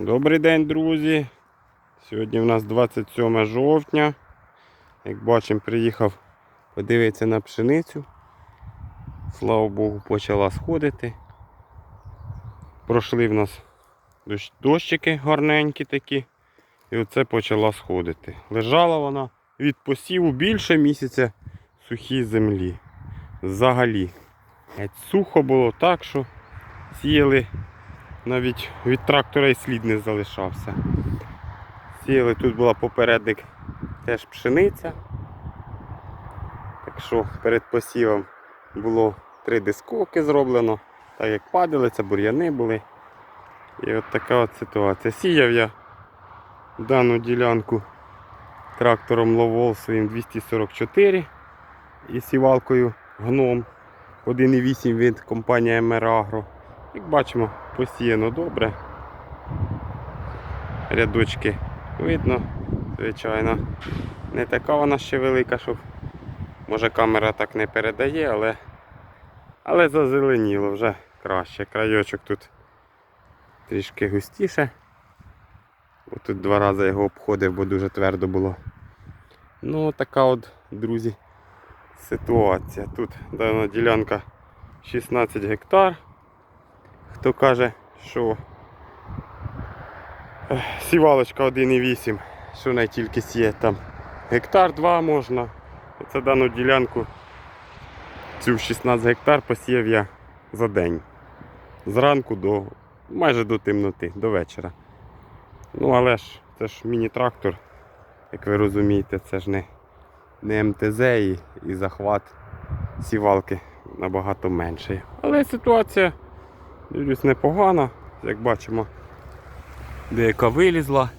Добрий день, друзі. Сьогодні у нас 27 жовтня. Як бачимо, приїхав подивитися на пшеницю. Слава Богу, почала сходити. Пройшли в нас дощики гарненькі такі. І оце почала сходити. Лежала вона від посіву більше місяця сухій землі. Взагалі. Сухо було так, що сіяли навіть від трактора і слід не залишався. Сіяли, тут була попередник теж пшениця. Так що перед посівом було три дисковки зроблено, так як падалиця, бур'яни були. І от така от ситуація. Сіяв я дану ділянку трактором Ловол своїм 244 і сівалкою гном 1,8 від компанії Емерагро. Як бачимо, посіяно добре. Рядочки видно, звичайно. Не така вона ще велика, щоб може камера так не передає, але, але зазеленіло вже краще. Крайочок тут трішки густіше. Бо тут два рази його обходив, бо дуже твердо було. Ну, така от, друзі, ситуація. Тут дана ділянка 16 гектар. Хто каже, що сівалочка 1,8, що не тільки сіє там гектар 2 можна. Оце дану ділянку, цю 16 гектар посіяв я за день. Зранку до майже до темноти, до вечора. Ну але ж це ж міні-трактор, як ви розумієте, це ж не, не МТЗ і, і захват сівалки набагато менший. Але ситуація Дивлюсь, непогано, як бачимо, деяка вилізла,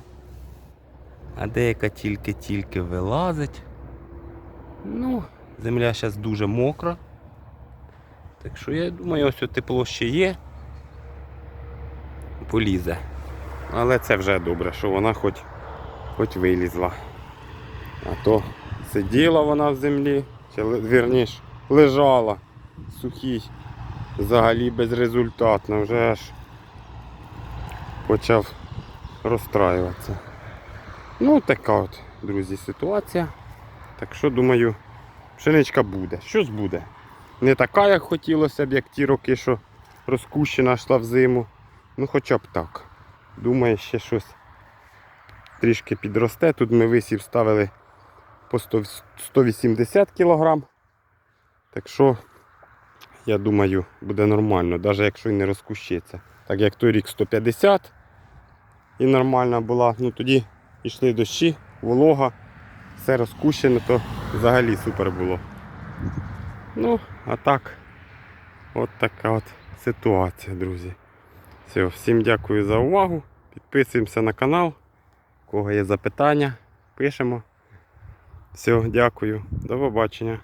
а деяка тільки-тільки вилазить. Ну, земля зараз дуже мокра. Так що я думаю, ось тепло ще є. Полізе. Але це вже добре, що вона хоч, хоч вилізла. А то сиділа вона в землі, чи вірніш, лежала сухій взагалі безрезультатно, вже аж почав розстраюватися. Ну, така от, друзі, ситуація. Так що, думаю, пшеничка буде. Щось буде. Не така, як хотілося б, як ті роки, що розкущена йшла в зиму. Ну хоча б так. Думаю, ще щось трішки підросте. Тут ми висів ставили по 180 кг. Так що я думаю, буде нормально, навіть якщо і не розкущиться. Так як той рік 150 і нормальна була, ну тоді йшли дощі, волога, все розкущено, то взагалі супер було. Ну, а так, от така от ситуація, друзі. Все, всім дякую за увагу. Підписуємося на канал. У кого є запитання, пишемо. Все, дякую. До побачення.